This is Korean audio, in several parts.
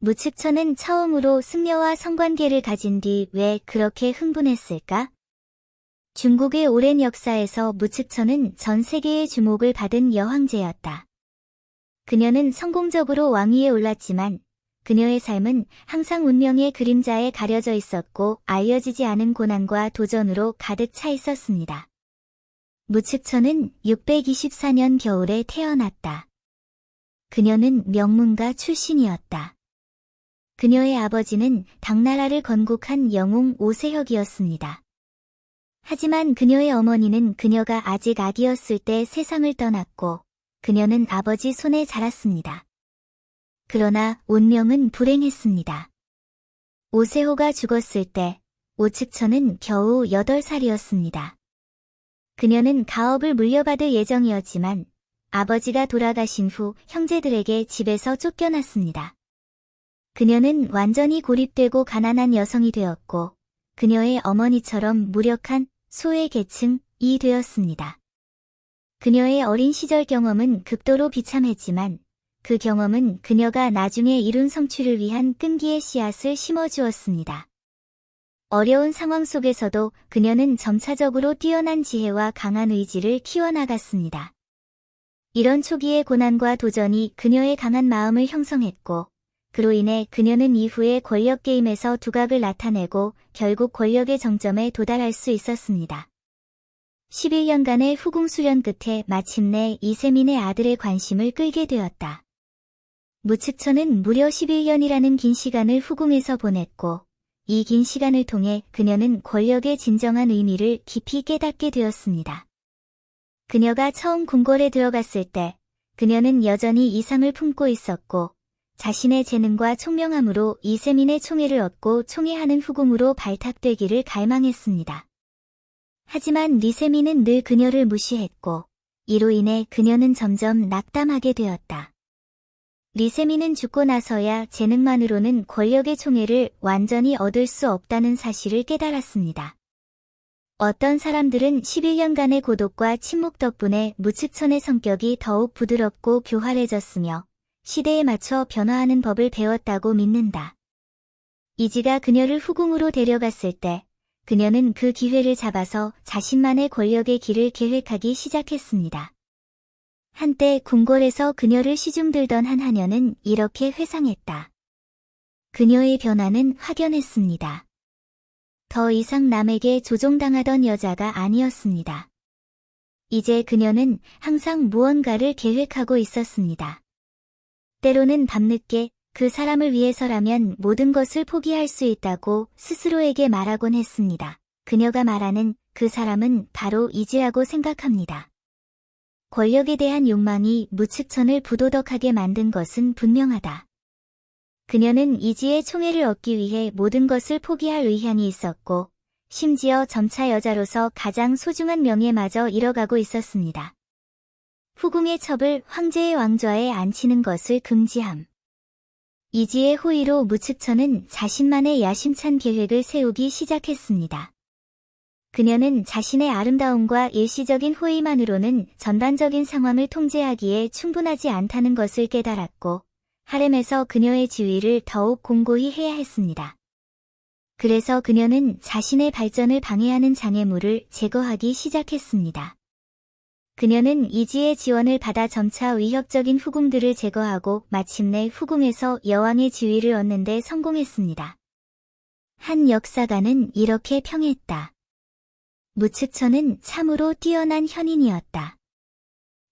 무측천은 처음으로 승려와 성관계를 가진 뒤 왜 그렇게 흥분했을까? 중국의 오랜 역사에서 무측천은 전 세계의 주목을 받은 여황제였다. 그녀는 성공적으로 왕위에 올랐지만 그녀의 삶은 항상 운명의 그림자에 가려져 있었고 알려지지 않은 고난과 도전으로 가득 차 있었습니다. 무측천은 624년 겨울에 태어났다. 그녀는 명문가 출신이었다. 그녀의 아버지는 당나라를 건국한 영웅 오세혁이었습니다. 하지만 그녀의 어머니는 그녀가 아직 아기였을 때 세상을 떠났고 그녀는 아버지 손에 자랐습니다. 그러나 운명은 불행했습니다. 오세호가 죽었을 때 오측천은 겨우 8살이었습니다. 그녀는 가업을 물려받을 예정이었지만 아버지가 돌아가신 후 형제들에게 집에서 쫓겨났습니다. 그녀는 완전히 고립되고 가난한 여성이 되었고 그녀의 어머니처럼 무력한 소외 계층이 되었습니다. 그녀의 어린 시절 경험은 극도로 비참했지만 그 경험은 그녀가 나중에 이룬 성취를 위한 끈기의 씨앗을 심어주었습니다. 어려운 상황 속에서도 그녀는 점차적으로 뛰어난 지혜와 강한 의지를 키워나갔습니다. 이런 초기의 고난과 도전이 그녀의 강한 마음을 형성했고, 그로 인해 그녀는 이후에 권력 게임에서 두각을 나타내고 결국 권력의 정점에 도달할 수 있었습니다. 11년간의 후궁 수련 끝에 마침내 이세민의 아들의 관심을 끌게 되었다. 무측천은 무려 11년이라는 긴 시간을 후궁에서 보냈고 이 긴 시간을 통해 그녀는 권력의 진정한 의미를 깊이 깨닫게 되었습니다. 그녀가 처음 궁궐에 들어갔을 때 그녀는 여전히 이상을 품고 있었고 자신의 재능과 총명함으로 이세민의 총애를 얻고 총애하는 후궁으로 발탁되기를 갈망했습니다. 하지만 리세민은 늘 그녀를 무시했고 이로 인해 그녀는 점점 낙담하게 되었다. 리세미는 죽고 나서야 재능만으로는 권력의 총애를 완전히 얻을 수 없다는 사실을 깨달았습니다. 어떤 사람들은 11년간의 고독과 침묵 덕분에 무측천의 성격이 더욱 부드럽고 교활해졌으며 시대에 맞춰 변화하는 법을 배웠다고 믿는다. 이지가 그녀를 후궁으로 데려갔을 때 그녀는 그 기회를 잡아서 자신만의 권력의 길을 계획하기 시작했습니다. 한때 궁궐에서 그녀를 시중들던 한 하녀는 이렇게 회상했다. 그녀의 변화는 확연했습니다. 더 이상 남에게 조종당하던 여자가 아니었습니다. 이제 그녀는 항상 무언가를 계획하고 있었습니다. 때로는 밤늦게 그 사람을 위해서라면 모든 것을 포기할 수 있다고 스스로에게 말하곤 했습니다. 그녀가 말하는 그 사람은 바로 이지라고 생각합니다. 권력에 대한 욕망이 무측천을 부도덕하게 만든 것은 분명하다. 그녀는 이지의 총애를 얻기 위해 모든 것을 포기할 의향이 있었고, 심지어 점차 여자로서 가장 소중한 명예마저 잃어가고 있었습니다. 후궁의 첩을 황제의 왕좌에 앉히는 것을 금지함. 이지의 호의로 무측천은 자신만의 야심찬 계획을 세우기 시작했습니다. 그녀는 자신의 아름다움과 일시적인 호의만으로는 전반적인 상황을 통제하기에 충분하지 않다는 것을 깨달았고, 하렘에서 그녀의 지위를 더욱 공고히 해야 했습니다. 그래서 그녀는 자신의 발전을 방해하는 장애물을 제거하기 시작했습니다. 그녀는 이지의 지원을 받아 점차 위협적인 후궁들을 제거하고 마침내 후궁에서 여왕의 지위를 얻는 데 성공했습니다. 한 역사가는 이렇게 평했다. 무측천은 참으로 뛰어난 현인이었다.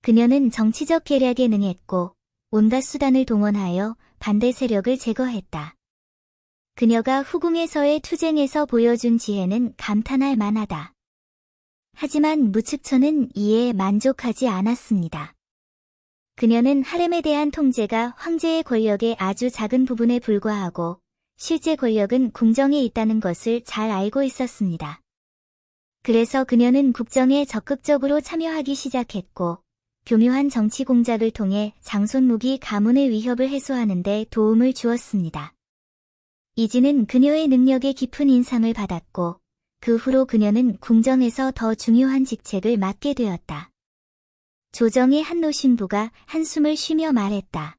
그녀는 정치적 계략에 능했고 온갖 수단을 동원하여 반대 세력을 제거했다. 그녀가 후궁에서의 투쟁에서 보여준 지혜는 감탄할 만하다. 하지만 무측천은 이에 만족하지 않았습니다. 그녀는 하렘에 대한 통제가 황제의 권력의 아주 작은 부분에 불과하고 실제 권력은 궁정에 있다는 것을 잘 알고 있었습니다. 그래서 그녀는 국정에 적극적으로 참여하기 시작했고 교묘한 정치 공작을 통해 장손무기 가문의 위협을 해소하는 데 도움을 주었습니다. 이지는 그녀의 능력에 깊은 인상을 받았고 그 후로 그녀는 궁정에서 더 중요한 직책을 맡게 되었다. 조정의 한노 신부가 한숨을 쉬며 말했다.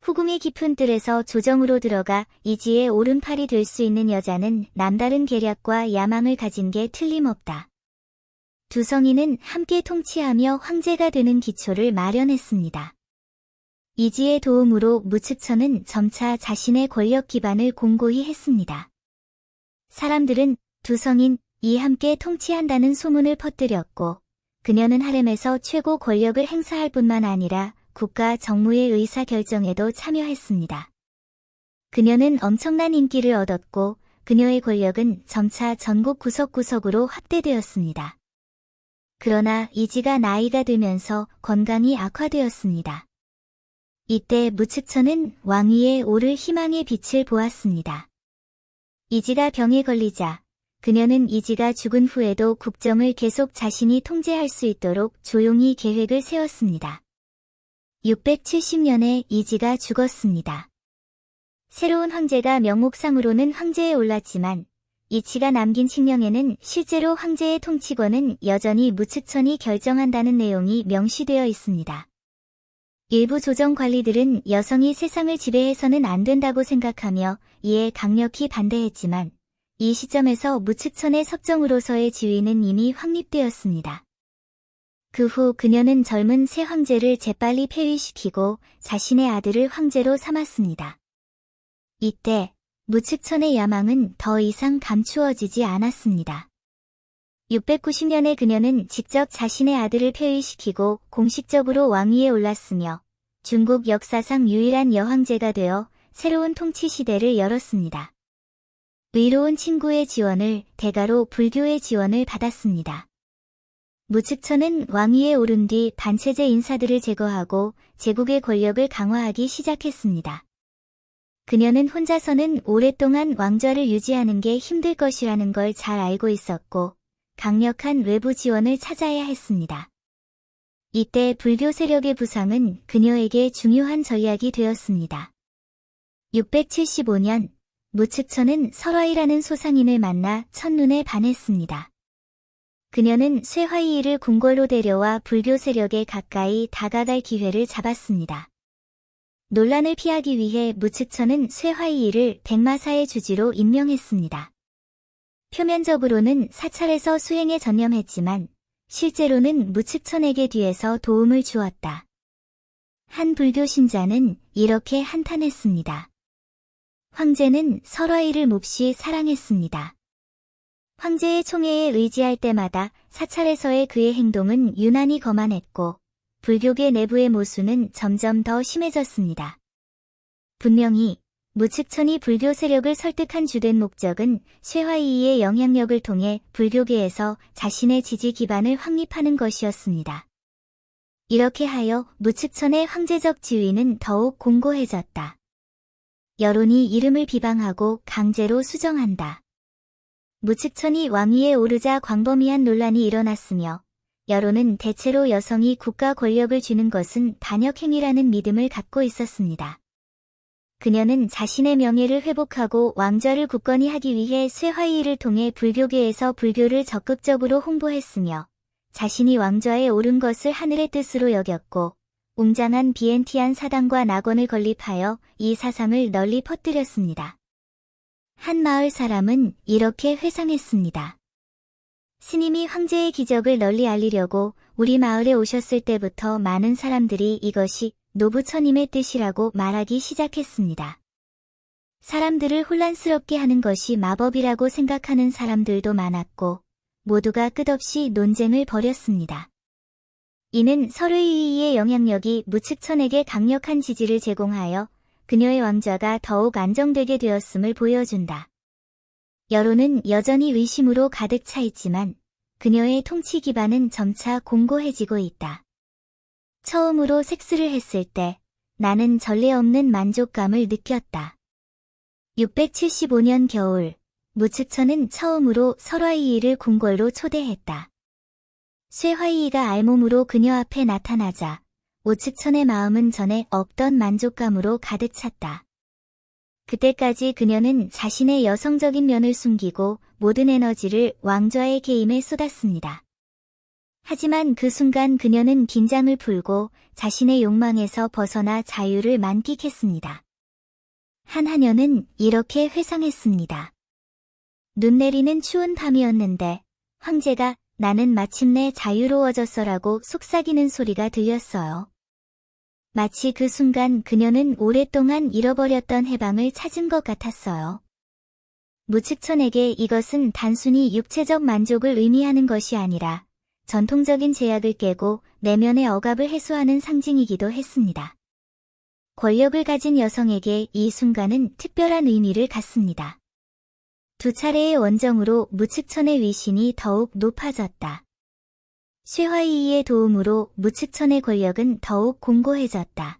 후궁의 깊은 뜰에서 조정으로 들어가 이지의 오른팔이 될 수 있는 여자는 남다른 계략과 야망을 가진 게 틀림없다. 두 성인은 함께 통치하며 황제가 되는 기초를 마련했습니다. 이지의 도움으로 무측천은 점차 자신의 권력 기반을 공고히 했습니다. 사람들은 두 성인 이 함께 통치한다는 소문을 퍼뜨렸고 그녀는 하렘에서 최고 권력을 행사할 뿐만 아니라 국가 정무의 의사 결정에도 참여했습니다. 그녀는 엄청난 인기를 얻었고 그녀의 권력은 점차 전국 구석구석으로 확대되었습니다. 그러나 이지가 나이가 들면서 건강이 악화되었습니다. 이때 무측천은 왕위에 오를 희망의 빛을 보았습니다. 이지가 병에 걸리자 그녀는 이지가 죽은 후에도 국정을 계속 자신이 통제할 수 있도록 조용히 계획을 세웠습니다. 670년에 이지가 죽었습니다. 새로운 황제가 명목상으로는 황제에 올랐지만 이치가 남긴 칙령에는 실제로 황제의 통치권은 여전히 무측천이 결정한다는 내용이 명시되어 있습니다. 일부 조정 관리들은 여성이 세상을 지배해서는 안 된다고 생각하며 이에 강력히 반대했지만 이 시점에서 무측천의 섭정으로서의 지위는 이미 확립되었습니다. 그 후 그녀는 젊은 새 황제를 재빨리 폐위시키고 자신의 아들을 황제로 삼았습니다. 이때 무측천의 야망은 더 이상 감추어지지 않았습니다. 690년에 그녀는 직접 자신의 아들을 폐위시키고 공식적으로 왕위에 올랐으며 중국 역사상 유일한 여황제가 되어 새로운 통치 시대를 열었습니다. 의로운 친구의 지원을 대가로 불교의 지원을 받았습니다. 무측천은 왕위에 오른 뒤 반체제 인사들을 제거하고 제국의 권력을 강화하기 시작했습니다. 그녀는 혼자서는 오랫동안 왕좌를 유지하는 게 힘들 것이라는 걸 잘 알고 있었고 강력한 외부 지원을 찾아야 했습니다. 이때 불교 세력의 부상은 그녀에게 중요한 전략이 되었습니다. 675년 무측천은 설화이라는 소상인을 만나 첫눈에 반했습니다. 그녀는 쇠화이를 궁궐로 데려와 불교 세력에 가까이 다가갈 기회를 잡았습니다. 논란을 피하기 위해 무측천은 쇠화이를 백마사의 주지로 임명했습니다. 표면적으로는 사찰에서 수행에 전념했지만 실제로는 무측천에게 뒤에서 도움을 주었다. 한 불교 신자는 이렇게 한탄했습니다. 황제는 설화이를 몹시 사랑했습니다. 황제의 총애에 의지할 때마다 사찰에서의 그의 행동은 유난히 거만했고 불교계 내부의 모순은 점점 더 심해졌습니다. 분명히 무측천이 불교 세력을 설득한 주된 목적은 쇠화이의 영향력을 통해 불교계에서 자신의 지지 기반을 확립하는 것이었습니다. 이렇게 하여 무측천의 황제적 지위는 더욱 공고해졌다. 여론이 이름을 비방하고 강제로 수정한다. 무측천이 왕위에 오르자 광범위한 논란이 일어났으며 여론은 대체로 여성이 국가 권력을 쥐는 것은 반역행위라는 믿음을 갖고 있었습니다. 그녀는 자신의 명예를 회복하고 왕좌를 굳건히 하기 위해 쇠화이를 통해 불교계에서 불교를 적극적으로 홍보했으며 자신이 왕좌에 오른 것을 하늘의 뜻으로 여겼고 웅장한 비엔티안 사당과 낙원을 건립하여 이 사상을 널리 퍼뜨렸습니다. 한 마을 사람은 이렇게 회상했습니다. 스님이 황제의 기적을 널리 알리려고 우리 마을에 오셨을 때부터 많은 사람들이 이것이 노부처님의 뜻이라고 말하기 시작했습니다. 사람들을 혼란스럽게 하는 것이 마법이라고 생각하는 사람들도 많았고 모두가 끝없이 논쟁을 벌였습니다. 이는 서르이의 영향력이 무측천에게 강력한 지지를 제공하여 그녀의 왕좌가 더욱 안정되게 되었음을 보여준다. 여론은 여전히 의심으로 가득 차 있지만 그녀의 통치 기반은 점차 공고해지고 있다. 처음으로 섹스를 했을 때 나는 전례 없는 만족감을 느꼈다. 675년 겨울, 무측천은 처음으로 설화이이를 궁궐로 초대했다. 쇠화이이가 알몸으로 그녀 앞에 나타나자 오측천의 마음은 전에 없던 만족감으로 가득 찼다. 그때까지 그녀는 자신의 여성적인 면을 숨기고 모든 에너지를 왕좌의 게임에 쏟았습니다. 하지만 그 순간 그녀는 긴장을 풀고 자신의 욕망에서 벗어나 자유를 만끽했습니다. 한 하녀는 이렇게 회상했습니다. 눈 내리는 추운 밤이었는데 황제가 나는 마침내 자유로워졌어라고 속삭이는 소리가 들렸어요. 마치 그 순간 그녀는 오랫동안 잃어버렸던 해방을 찾은 것 같았어요. 무측천에게 이것은 단순히 육체적 만족을 의미하는 것이 아니라 전통적인 제약을 깨고 내면의 억압을 해소하는 상징이기도 했습니다. 권력을 가진 여성에게 이 순간은 특별한 의미를 갖습니다. 두 차례의 원정으로 무측천의 위신이 더욱 높아졌다. 쇠화이의 도움으로 무측천의 권력은 더욱 공고해졌다.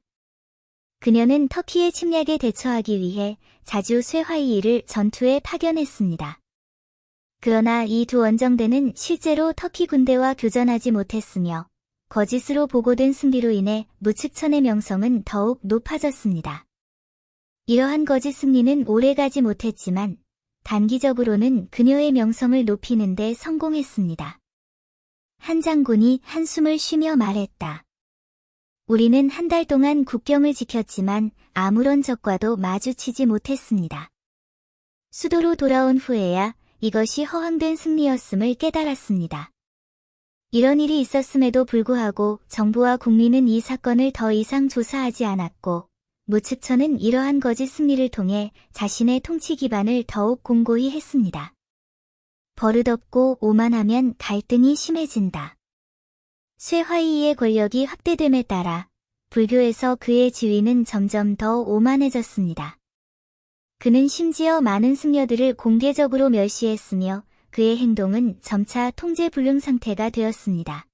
그녀는 터키의 침략에 대처하기 위해 자주 쇠화이를 전투에 파견했습니다. 그러나 이 두 원정대는 실제로 터키 군대와 교전하지 못했으며 거짓으로 보고된 승리로 인해 무측천의 명성은 더욱 높아졌습니다. 이러한 거짓 승리는 오래가지 못했지만 단기적으로는 그녀의 명성을 높이는 데 성공했습니다. 한 장군이 한숨을 쉬며 말했다. 우리는 한 달 동안 국경을 지켰지만 아무런 적과도 마주치지 못했습니다. 수도로 돌아온 후에야 이것이 허황된 승리였음을 깨달았습니다. 이런 일이 있었음에도 불구하고 정부와 국민은 이 사건을 더 이상 조사하지 않았고 무측천은 이러한 거짓 승리를 통해 자신의 통치 기반을 더욱 공고히 했습니다. 버릇없고 오만하면 갈등이 심해진다. 쇠화이의 권력이 확대됨에 따라 불교에서 그의 지위는 점점 더 오만해졌습니다. 그는 심지어 많은 승려들을 공개적으로 멸시했으며 그의 행동은 점차 통제 불능 상태가 되었습니다.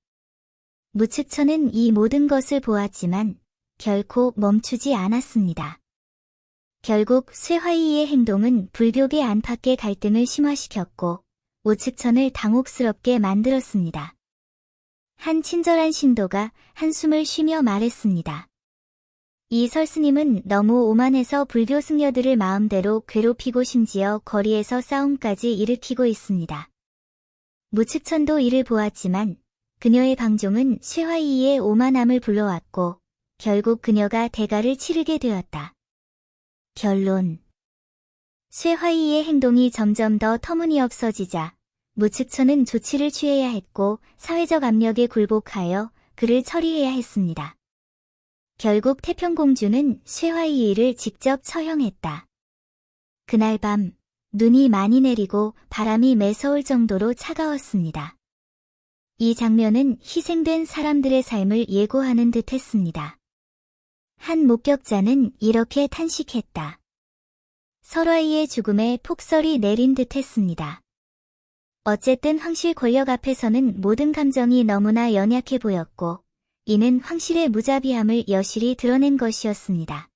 무측천은 이 모든 것을 보았지만 결코 멈추지 않았습니다. 결국 쇠화이의 행동은 불교계 안팎의 갈등을 심화시켰고 우측천을 당혹스럽게 만들었습니다. 한 친절한 신도가 한숨을 쉬며 말했습니다. 이 설스님은 너무 오만해서 불교 승려들을 마음대로 괴롭히고 심지어 거리에서 싸움까지 일으키고 있습니다. 무측천도 이를 보았지만 그녀의 방종은 쇠화이의 오만함을 불러왔고 결국 그녀가 대가를 치르게 되었다. 결론 쇠화이의 행동이 점점 더 터무니없어지자 무측천은 조치를 취해야 했고 사회적 압력에 굴복하여 그를 처리해야 했습니다. 결국 태평공주는 쇠화이이를 직접 처형했다. 그날 밤 눈이 많이 내리고 바람이 매서울 정도로 차가웠습니다. 이 장면은 희생된 사람들의 삶을 예고하는 듯 했습니다. 한 목격자는 이렇게 탄식했다. 설화이의 죽음에 폭설이 내린 듯 했습니다. 어쨌든 황실 권력 앞에서는 모든 감정이 너무나 연약해 보였고, 이는 황실의 무자비함을 여실히 드러낸 것이었습니다.